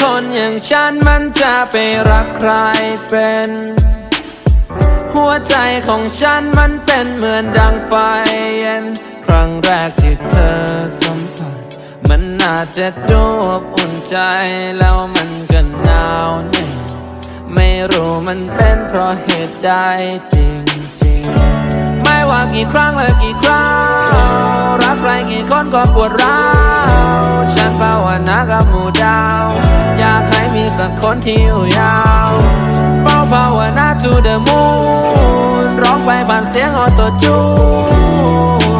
คนอย่างฉันมันจะไปรักใครเป็น หัวใจของฉันมันเป็นเหมือนดังไฟเย็น ครั้งแรกที่เธอสัมผัส มันอาจจะดูอบอุ่นใจแล้วมันก็หนาวเหนี่อยไม่รู้มันเป็นเพราะเหตุใดจริงๆ ไม่ว่ากี่ครั้งและกี่คราวรักใครกี่คนก็ปวดร้าวฉันภาวนากับหมู่ดาว สักคนที่อยู่ยาวเฝ้าภาวนา to the moon ร้องไปผ่านเสียงออโตจู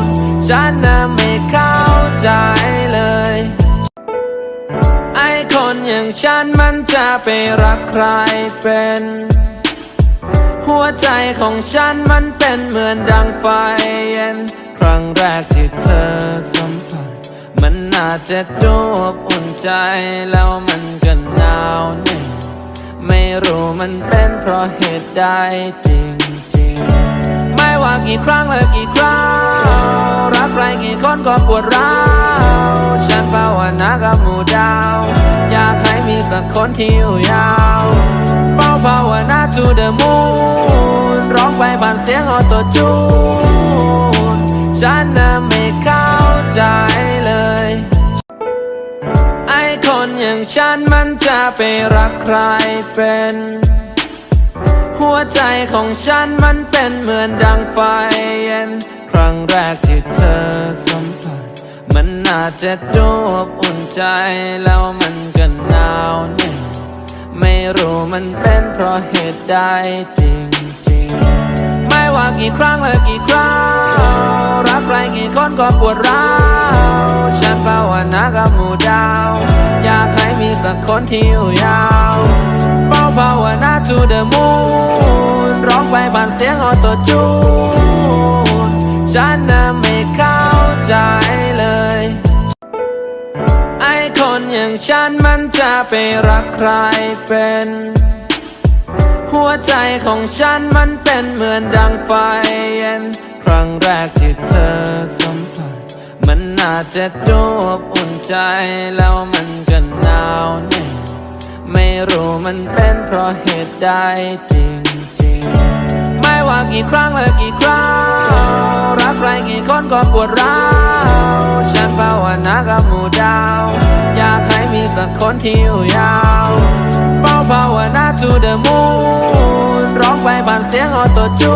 นฉันน่ะไม่เข้าใจเลย ไอคนอย่างฉันมันจะไปรักใครเป็น หัวใจของฉันมันเป็นเหมือนดังไฟเย็น ครั้งแรกที่เธอสัมผัสมันอาจจะดูอบอุ่นใจแล้ว รู้มันเป็นเพราะเหตุใดจริงๆ ไม่ว่ากี่ครั้งและกี่คราวรักใครกี่คนก็ปวดร้าวฉันภาวนากับหมู่ดาว อยากให้มีสักคนที่อยู่ยาวเฝ้าภาวนา to the moon ร้องไปผ่านเสียงออโตจูนฉันน่ะไม่เข้าใจ อย่างฉันมันจะไปรักใครเป็น หัวใจของฉันมันเป็นเหมือนดังไฟเย็น ครั้งแรกที่เธอสัมผัส มันอาจจะดูอบอุ่นใจแล้วมันก็หนาวเหนี่ยไม่รู้มันเป็นเพราะเหตุใดจริงๆ ไม่ว่ากี่ครั้งและกี่คราวรักใครกี่คนก็ปวดร้าวฉันภาวนากับหมู่ดาว สักคนที่อยู่ยาวเฝ้าภาวนา to the moon ร้องไปผ่านเสียงออโตจูนฉันน่ะไม่เข้าใจเลย ไอคนอย่างฉันมันจะไปรักใครเป็น หัวใจของฉันมันเป็นเหมือนดังไฟเย็น ครั้งแรกที่เธอสัมผัสมันอาจจะดูอบอุ่นใจแล้วมันก็ มันเป็นเพราะเหตุใดจริงๆไม่ว่ากี่ครั้งและกี่คราวรักใครกี่คนก็ปวดร้าวฉันภาวนากับหมู่ดาว อยากให้มีสักคนที่อยู่ยาวเฝ้าภาวนา to the moon ร้องไปผ่านเสียงออโตจู